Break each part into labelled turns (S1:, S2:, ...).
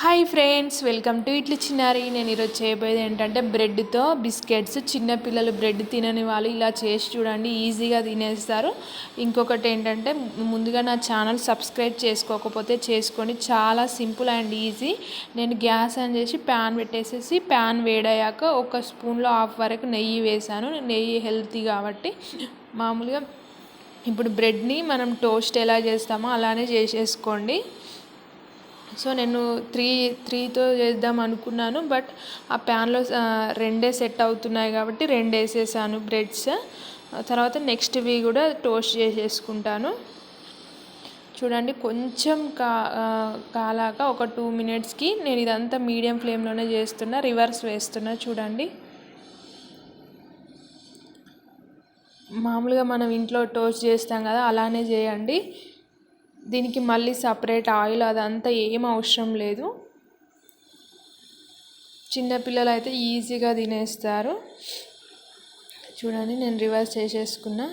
S1: Hi friends welcome to ఇట్లు చిన్నారి. నేను ఈరోజు చేయబోయేది ఏంటంటే బ్రెడ్తో బిస్కెట్స్ చిన్నపిల్లలు బ్రెడ్ తినని వాళ్ళు ఇలా చేసి చూడండి ఈజీగా తినేస్తారు. ఇంకొకటి ఏంటంటే ముందుగా నా ఛానల్ సబ్స్క్రైబ్ చేసుకోకపోతే చేసుకోండి. చాలా సింపుల్ అండ్ ఈజీ. నేను గ్యాస్ ఆన్ చేసి ప్యాన్ పెట్టేసేసి ప్యాన్ వేడయ్యాక ఒక స్పూన్లో హాఫ్ వరకు నెయ్యి వేసాను నెయ్యి హెల్తీ కాబట్టి మామూలుగా ఇప్పుడు బ్రెడ్ని మనం టోస్ట్ ఎలా చేస్తామో అలానే చేసేసుకోండి. సో నేను త్రీ త్రీతో చేద్దాం అనుకున్నాను బట్ ఆ ప్యాన్లో రెండే సెట్ అవుతున్నాయి కాబట్టి రెండు వేసేసాను బ్రెడ్స్. తర్వాత నెక్స్ట్వి కూడా టోస్ట్ చేసేసుకుంటాను. చూడండి కొంచెం కా కాలాక ఒక టూ మినిట్స్కి నేను ఇదంతా మీడియం ఫ్లేమ్లోనే చేస్తున్నా రివర్స్ వేస్తున్నా చూడండి. మామూలుగా మనం ఇంట్లో టోస్ట్ చేస్తాం కదా అలానే చేయండి. దీనికి మళ్ళీ సపరేట్ ఆయిల్ అదంతా ఏం అవసరం లేదు. చిన్నపిల్లలు అయితే ఈజీగా తినేస్తారు. చూడండి నేను రివర్స్ చేసేసుకున్నా.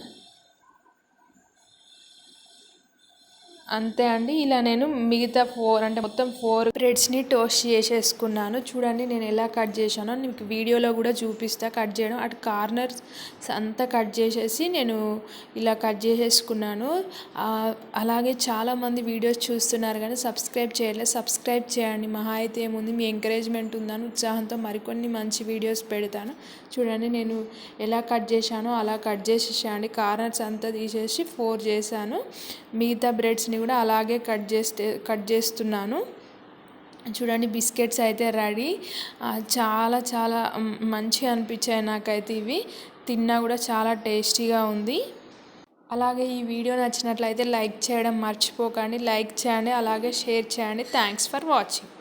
S1: అంతే అండి. ఇలా నేను మిగతా ఫోర్ అంటే మొత్తం ఫోర్ బ్రెడ్స్ని టోస్ట్ చేసేసుకున్నాను. చూడండి నేను ఎలా కట్ చేశానో. మీకు వీడియోలో కూడా చూపిస్తా కట్ చేయడం. అటు కార్నర్స్ అంతా కట్ చేసేసి నేను ఇలా కట్ చేసేసుకున్నాను. అలాగే చాలామంది వీడియోస్ చూస్తున్నారు కానీ సబ్స్క్రైబ్ చేయలేదు సబ్స్క్రైబ్ చేయండి. మహా అయితే ఏముంది? మీ ఎంకరేజ్మెంట్ ఉందని ఉత్సాహంతో మరికొన్ని మంచి వీడియోస్ పెడతాను. చూడండి నేను ఎలా కట్ చేశానో అలా కట్ చేసేసేయండి. కార్నర్స్ అంతా తీసేసి ఫోర్ చేశాను. మిగతా బ్రెడ్స్ని వీటిని కూడా అలాగే కట్ చేస్తే కట్ చేస్తున్నాను. చూడండి బిస్కెట్స్ అయితే రెడీ. చాలా చాలా మంచిగా అనిపించాయి నాకైతే ఇవి. తిన్నా కూడా చాలా టేస్టీగా ఉంది. అలాగే ఈ వీడియో నచ్చినట్లయితే లైక్ చేయడం మర్చిపోకండి. లైక్ చేయండి అలాగే షేర్ చేయండి. Thanks for watching.